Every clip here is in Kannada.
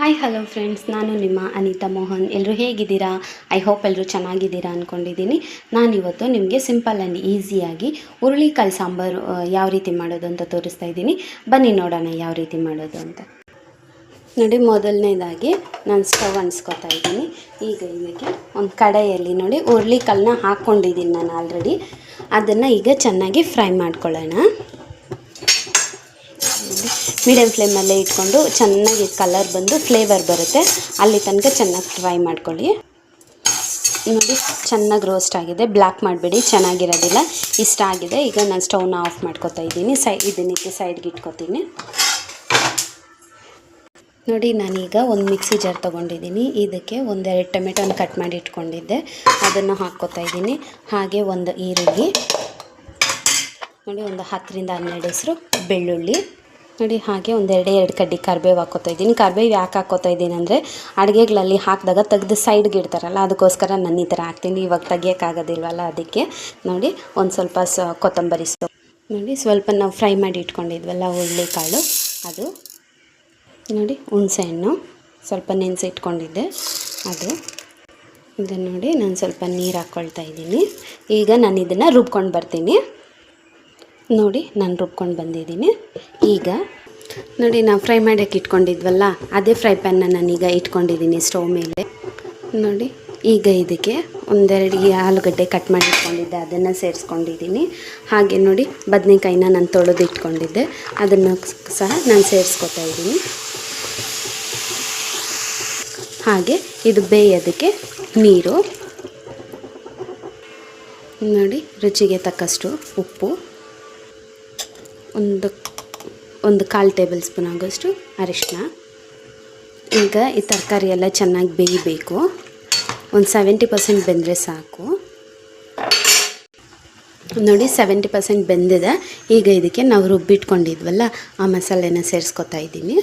ಹಾಯ್ ಹಲೋ ಫ್ರೆಂಡ್ಸ್ ನಾನು ನಿಮ್ಮ ಅನಿತಾ ಮೋಹನ್. ಎಲ್ಲರೂ ಹೇಗಿದ್ದೀರಾ? ಐ ಹೋಪ್ ಎಲ್ಲರೂ ಚೆನ್ನಾಗಿದ್ದೀರಾ ಅಂದ್ಕೊಂಡಿದ್ದೀನಿ ನಾನಿವತ್ತು ನಿಮಗೆ ಸಿಂಪಲ್ ಆ್ಯಂಡ್ ಈಸಿಯಾಗಿ ಹುರುಳಿಕಾಳು ಸಾಂಬಾರು ಯಾವ ರೀತಿ ಮಾಡೋದು ಅಂತ ತೋರಿಸ್ತಾ ಇದ್ದೀನಿ. ಬನ್ನಿ ನೋಡೋಣ ಯಾವ ರೀತಿ ಮಾಡೋದು ಅಂತ. ನೋಡಿ, ಮೊದಲನೇದಾಗಿ ನಾನು ಸ್ಟವ್ ಅನ್ಸ್ಕೊತಾ ಇದ್ದೀನಿ. ಈಗ ಇದಕ್ಕೆ ಒಂದು ಕಡೆಯಲ್ಲಿ ನೋಡಿ ಹುರುಳಿಕಾಳನ್ನ ಹಾಕ್ಕೊಂಡಿದ್ದೀನಿ ನಾನು ಆಲ್ರೆಡಿ ಅದನ್ನು ಈಗ ಚೆನ್ನಾಗಿ ಫ್ರೈ ಮಾಡ್ಕೊಳ್ಳೋಣ. ಮೀಡಿಯಮ್ ಫ್ಲೇಮಲ್ಲೇ ಇಟ್ಕೊಂಡು ಚೆನ್ನಾಗಿ ಕಲರ್ ಬಂದು ಫ್ಲೇವರ್ ಬರುತ್ತೆ. ಅಲ್ಲಿ ತನಕ ಚೆನ್ನಾಗಿ ಫ್ರೈ ಮಾಡ್ಕೊಳ್ಳಿ. ನೋಡಿ, ಚೆನ್ನಾಗಿ ರೋಸ್ಟ್ ಆಗಿದೆ. ಬ್ಲ್ಯಾಕ್ ಮಾಡಬೇಡಿ, ಚೆನ್ನಾಗಿರೋದಿಲ್ಲ. ಇಷ್ಟ ಆಗಿದೆ. ಈಗ ನಾನು ಸ್ಟವ್ನ ಆಫ್ ಮಾಡ್ಕೊತಾ ಇದ್ದೀನಿ. ಸೈ ಇದನ್ನಿಟ್ಟು ಸೈಡ್ಗೆ ಇಟ್ಕೊತೀನಿ. ನೋಡಿ, ನಾನೀಗ ಒಂದು ಮಿಕ್ಸಿ ಜಾರ್ ತೊಗೊಂಡಿದ್ದೀನಿ. ಇದಕ್ಕೆ ಒಂದೆರಡು ಟೊಮೆಟೊನ ಕಟ್ ಮಾಡಿ ಇಟ್ಕೊಂಡಿದ್ದೆ. ಅದನ್ನು ಹಾಕ್ಕೊತಾ ಇದ್ದೀನಿ. ಹಾಗೆ ಒಂದು ಈರುಳ್ಳಿ. ನೋಡಿ, ಒಂದು ಹತ್ತರಿಂದ ಹನ್ನೆರಡು ಹೆಸರು ಬೆಳ್ಳುಳ್ಳಿ. ನೋಡಿ, ಹಾಗೆ ಒಂದೆರಡೇ ಎರಡು ಕಡ್ಡಿ ಕರ್ಬೇವು ಹಾಕೋತಾ ಇದ್ದೀನಿ. ಕರ್ಬೇವು ಯಾಕೆ ಹಾಕೋತಾ ಇದ್ದೀನಿ ಅಂದರೆ, ಅಡುಗೆಗಳಲ್ಲಿ ಹಾಕಿದಾಗ ತೆಗೆದು ಸೈಡ್ಗೆ ಇಡ್ತಾರಲ್ಲ, ಅದಕ್ಕೋಸ್ಕರ ನಾನು ಈ ಥರ ಹಾಕ್ತೀನಿ. ಇವಾಗ ತೆಗಿಯೋಕ್ಕಾಗೋದಿಲ್ವಲ್ಲ ಅದಕ್ಕೆ. ನೋಡಿ, ಒಂದು ಸ್ವಲ್ಪ ಸ ಕೊತ್ತಂಬರಿ ಸೊಪ್ಪು. ನೋಡಿ, ಸ್ವಲ್ಪ ನಾವು ಫ್ರೈ ಮಾಡಿ ಇಟ್ಕೊಂಡಿದ್ವಲ್ಲ ಹುರುಳಿಕಾಳು, ಅದು. ನೋಡಿ ಹುಣಸೆಹಣ್ಣು ಸ್ವಲ್ಪ ನೆನೆಸಿ ಇಟ್ಕೊಂಡಿದ್ದೆ, ಅದು. ಇದನ್ನು ನೋಡಿ, ನಾನು ಸ್ವಲ್ಪ ನೀರು ಹಾಕ್ಕೊಳ್ತಾ ಇದ್ದೀನಿ. ಈಗ ನಾನು ಇದನ್ನು ರುಬ್ಕೊಂಡು ಬರ್ತೀನಿ. ನೋಡಿ ನಾನು ರುಬ್ಕೊಂಡು ಬಂದಿದ್ದೀನಿ. ಈಗ ನೋಡಿ ನಾವು ಫ್ರೈ ಮಾಡೋಕ್ಕೆ ಇಟ್ಕೊಂಡಿದ್ವಲ್ಲ, ಅದೇ ಫ್ರೈ ಪ್ಯಾನ್ನ ನಾನೀಗ ಇಟ್ಕೊಂಡಿದ್ದೀನಿ ಸ್ಟವ್ ಮೇಲೆ. ನೋಡಿ, ಈಗ ಇದಕ್ಕೆ ಒಂದೆರಡು ಆಲೂಗಡ್ಡೆ ಕಟ್ ಮಾಡಿ ಇಟ್ಕೊಂಡಿದ್ದೆ, ಅದನ್ನು ಸೇರಿಸ್ಕೊಂಡಿದ್ದೀನಿ. ಹಾಗೆ ನೋಡಿ ಬದನೆಕಾಯಿನ ನಾನು ತೊಳೆದು ಇಟ್ಕೊಂಡಿದ್ದೆ, ಅದನ್ನು ಸಹ ನಾನು ಸೇರಿಸ್ಕೊತಾ ಇದ್ದೀನಿ. ಹಾಗೆ ಇದು ಬೇಯೋದಕ್ಕೆ ನೀರು. ನೋಡಿ, ರುಚಿಗೆ ತಕ್ಕಷ್ಟು ಉಪ್ಪು. ಒಂದು ಒಂದು ಕಾಲು ಟೇಬಲ್ ಸ್ಪೂನ್ ಆಗೋಷ್ಟು ಅರಿಶಿನ ಈಗ ಈ ತರಕಾರಿ ಎಲ್ಲ ಚೆನ್ನಾಗಿ ಬೇಯಬೇಕು. ಒಂದು ಸೆವೆಂಟಿ ಪರ್ಸೆಂಟ್ ಬೆಂದರೆ ಸಾಕು. ನೋಡಿ ಸೆವೆಂಟಿ ಪರ್ಸೆಂಟ್ ಬೆಂದಿದೆ. ಈಗ ಇದಕ್ಕೆ ನಾವು ರುಬ್ಬಿಟ್ಕೊಂಡಿದ್ವಲ್ಲ, ಆ ಮಸಾಲೆನ ಸೇರಿಸ್ಕೊತಾ ಇದ್ದೀನಿ.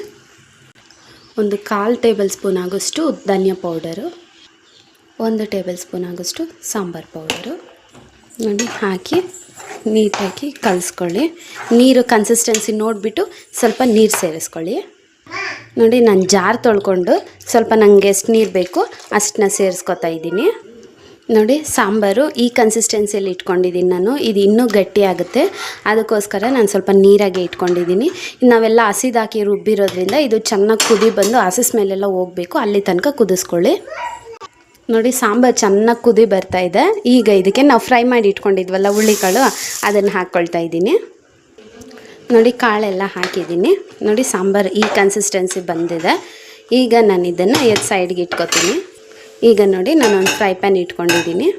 ಒಂದು ಕಾಲು ಟೇಬಲ್ ಸ್ಪೂನ್ ಆಗೋಷ್ಟು ಧನಿಯಾ ಪೌಡರು. ಒಂದು ಟೇಬಲ್ ಸ್ಪೂನ್ ಆಗೋಷ್ಟು ಸಾಂಬಾರು ಪೌಡರು. ನೋಡಿ, ಹಾಕಿ, ನೀಟಾಗಿ ಕಲಿಸ್ಕೊಳ್ಳಿ. ನೀರು ಕನ್ಸಿಸ್ಟೆನ್ಸಿ ನೋಡಿಬಿಟ್ಟು ಸ್ವಲ್ಪ ನೀರು ಸೇರಿಸ್ಕೊಳ್ಳಿ. ನೋಡಿ, ನಾನು ಜಾರ್ ತೊಳ್ಕೊಂಡು ಸ್ವಲ್ಪ ನನಗೆ ಎಷ್ಟು ನೀರು ಬೇಕು ಅಷ್ಟನ್ನ ಸೇರಿಸ್ಕೊತಾ ಇದ್ದೀನಿ. ನೋಡಿ, ಸಾಂಬಾರು ಈ ಕನ್ಸಿಸ್ಟೆನ್ಸಿಯಲ್ಲಿ ಇಟ್ಕೊಂಡಿದ್ದೀನಿ ನಾನು. ಇದು ಇನ್ನೂ ಗಟ್ಟಿ ಆಗುತ್ತೆ. ಅದಕ್ಕೋಸ್ಕರ ನಾನು ಸ್ವಲ್ಪ ನೀರಾಗೆ ಇಟ್ಕೊಂಡಿದ್ದೀನಿ. ನಾವೆಲ್ಲ ಹಸಿದಾಕಿ ರುಬ್ಬಿರೋದ್ರಿಂದ ಇದು ಚೆನ್ನಾಗಿ ಕುದಿ ಬಂದು ಹಸಿ ಸ್ಮೆಲ್ಲೆಲ್ಲ ಹೋಗಬೇಕು. ಅಲ್ಲಿ ತನಕ ಕುದಿಸ್ಕೊಳ್ಳಿ. ನೋಡಿ ಸಾಂಬಾರು ಚೆನ್ನಾಗಿ ಕುದಿ ಬರ್ತಾ ಇದೆ. ಈಗ ಇದಕ್ಕೆ ನಾವು ಫ್ರೈ ಮಾಡಿ ಇಟ್ಕೊಂಡಿದ್ವಲ್ಲ ಹುಳ್ಳಿಕಾಳು ಅದನ್ನು ಹಾಕ್ಕೊಳ್ತಾ ಇದ್ದೀನಿ. ನೋಡಿ ಕಾಳೆಲ್ಲ ಹಾಕಿದ್ದೀನಿ. ನೋಡಿ ಸಾಂಬಾರು ಈ ಕನ್ಸಿಸ್ಟೆನ್ಸಿ ಬಂದಿದೆ. ಈಗ ನಾನು ಇದನ್ನು ಎದ್ದು ಸೈಡ್ಗೆ ಇಟ್ಕೊತೀನಿ. ಈಗ ನೋಡಿ ನಾನು ಒಂದು ಫ್ರೈ ಪ್ಯಾನ್ ಇಟ್ಕೊಂಡಿದ್ದೀನಿ.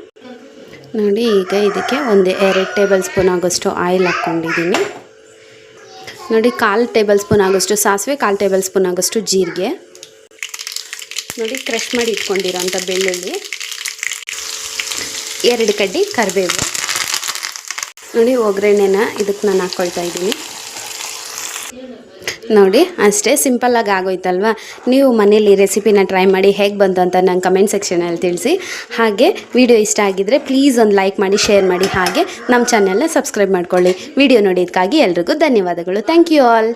ನೋಡಿ ಈಗ ಇದಕ್ಕೆ ಒಂದು ಎರಡು ಟೇಬಲ್ ಸ್ಪೂನ್ ಆಗೋಷ್ಟು ಆಯಿಲ್ ಹಾಕ್ಕೊಂಡಿದ್ದೀನಿ ನೋಡಿ ಕಾಲು ಟೇಬಲ್ ಸ್ಪೂನ್ ಆಗೋಷ್ಟು ಸಾಸಿವೆ, ಕಾಲು ಟೇಬಲ್ ಸ್ಪೂನ್ ಆಗೋಷ್ಟು ಜೀರಿಗೆ. ನೋಡಿ ಕ್ರಶ್ ಮಾಡಿ ಇಟ್ಕೊಂಡಿರೋಂಥ ಬೆಳ್ಳುಳ್ಳಿ, ಎರಡು ಕಡ್ಡಿ ಕರಿಬೇವು. ನೋಡಿ ಒಗ್ಗರಣೆನ ಇದಕ್ಕೆ ನಾನು ಹಾಕ್ಕೊಳ್ತಾ ಇದ್ದೀನಿ. ನೋಡಿ, ಅಷ್ಟೇ ಸಿಂಪಲ್ಲಾಗಿ ಆಗೋಯ್ತಲ್ವಾ? ನೀವು ಮನೇಲಿ ರೆಸಿಪಿನ ಟ್ರೈ ಮಾಡಿ ಹೇಗೆ ಬಂತು ಅಂತ ನಂಗೆ ಕಮೆಂಟ್ ಸೆಕ್ಷನಲ್ಲಿ ತಿಳಿಸಿ. ಹಾಗೆ ವಿಡಿಯೋ ಇಷ್ಟ ಆಗಿದ್ದರೆ ಪ್ಲೀಸ್ ಒಂದು ಲೈಕ್ ಮಾಡಿ, ಶೇರ್ ಮಾಡಿ, ಹಾಗೆ ನಮ್ಮ ಚಾನೆಲ್ನ ಸಬ್ಸ್ಕ್ರೈಬ್ ಮಾಡ್ಕೊಳ್ಳಿ. ವಿಡಿಯೋ ನೋಡಿದ್ದಕ್ಕಾಗಿ ಎಲ್ರಿಗೂ ಧನ್ಯವಾದಗಳು. Thank you all.